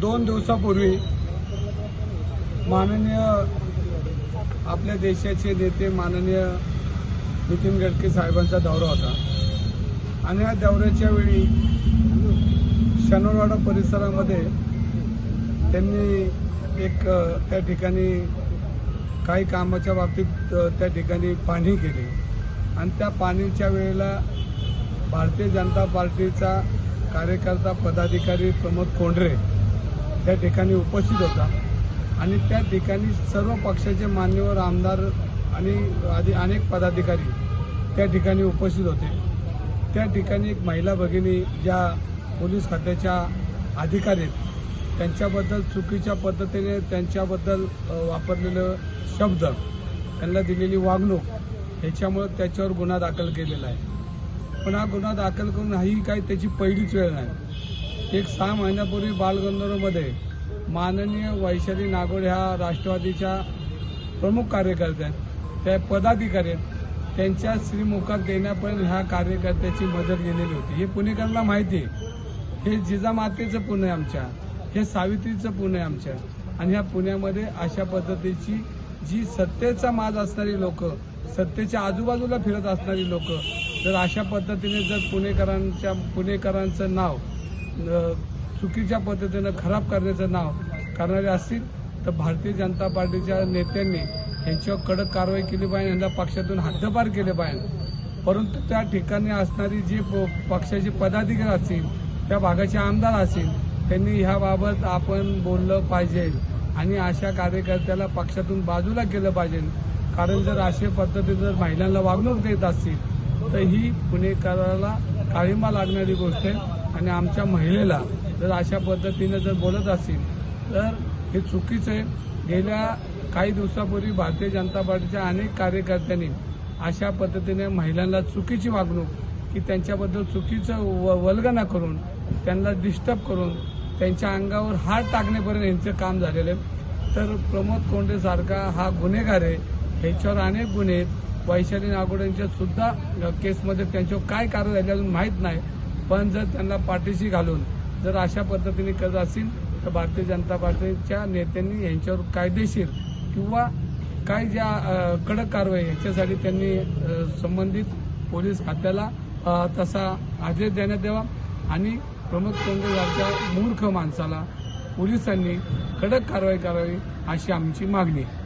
दोन दिवसापूर्वी माननीय आपल्या देशाचे नेते माननीय नितीन गडकरी साहेबांचा दौरा होता. आणि या दौऱ्याच्या वेळी शनिवारवाडा परिसरामध्ये त्यांनी एक त्या ठिकाणी काही कामाच्या बाबतीत त्या ठिकाणी पाणी केली. आणि त्या पाणीच्या वेळेला भारतीय जनता पार्टीचा कार्यकर्ता पदाधिकारी प्रमोद कोंढरे त्या ठिकाणी उपस्थित होता. आणि त्या ठिकाणी सर्व पक्षाचे मान्यवर आमदार आणि आधी अनेक पदाधिकारी त्या ठिकाणी उपस्थित होते. त्या ठिकाणी एक महिला भगिनी ज्या पोलीस खात्याच्या अधिकारी आहेत त्यांच्याबद्दल चुकीच्या पद्धतीने त्यांच्याबद्दल वापरलेलं शब्द त्यांना दिलेली वागणूक ह्याच्यामुळं त्याच्यावर गुन्हा दाखल केलेला आहे. पण हा गुन्हा दाखल करून ही काही त्याची पहिलीच वेळ नाही. एक सहा महिन्यापूर्वी बालगंधर्वमध्ये माननीय वैशाली नागोडे ह्या राष्ट्रवादीच्या प्रमुख कार्यकर्त्या आहेत. त्या पदाधिकारी आहेत. त्यांच्या श्रीमुखात देण्यापर्यंत ह्या कार्यकर्त्याची मदत गेलेली होती. हे पुणेकरांना माहिती आहे. हे जिजामातेचं पुणे आमच्या. हे सावित्रीचं पुणे आमच्या. आणि ह्या पुण्यामध्ये अशा पद्धतीची जी सत्तेचा माज असणारी लोक सत्तेच्या आजूबाजूला फिरत असणारी लोक जर अशा पद्धतीने जर पुणेकरांच्या पुणेकरांचं नाव चुकीच्या पद्धतीनं खराब करण्याचं नाव करणारे असतील तर भारतीय जनता पार्टीच्या नेत्यांनी यांच्यावर कडक कारवाई केली पाहिजे यांना पक्षातून हद्दपार केले पाहिजे. परंतु त्या ठिकाणी असणारी जी प- पक्षाचे पदाधिकारी असतील त्या भागाचे आमदार असतील त्यांनी ह्याबाबत आपण बोललं पाहिजे. आणि अशा कार्यकर्त्याला पक्षातून बाजूला केलं पाहिजे. कारण जर अशा पद्धतीने जर महिलांना वागणूक देत असतील तर ही पुणेकराला काळिंबा लागणारी गोष्ट आहे. आणि आमच्या महिलेला जर अशा पद्धतीने जर बोलत असतील तर हे चुकीचं आहे. गेल्या काही दिवसापूर्वी भारतीय जनता पार्टीच्या अनेक कार्यकर्त्यांनी अशा पद्धतीने महिलांना चुकीची वागणूक की त्यांच्याबद्दल चुकीचं व- वल्गना करून त्यांना डिस्टर्ब करून त्यांच्या अंगावर हात टाकण्यापर्यंत यांचं काम झालेलं आहे. तर प्रमोद कोंडे सारखा हा गुन्हेगार आहे. ह्याच्यावर अनेक गुन्हे आहेत. वैशाली नागोडेंच्या सुद्धा केसमध्ये त्यांच्यावर काय कारण झाले अजून माहीत नाही. पण जर त्यांना पाठीशी घालून जर अशा पद्धतीने करत असतील तर भारतीय जनता पार्टीच्या नेत्यांनी यांच्यावर कायदेशीर किंवा काय ज्या कडक कारवाई याच्यासाठी त्यांनी संबंधित पोलीस खात्याला तसा आदेश देण्यात यावा. आणि प्रमोद कोंडे मूर्ख माणसाला पोलिसांनी कडक कारवाई करावी अशी आमची मागणी आहे.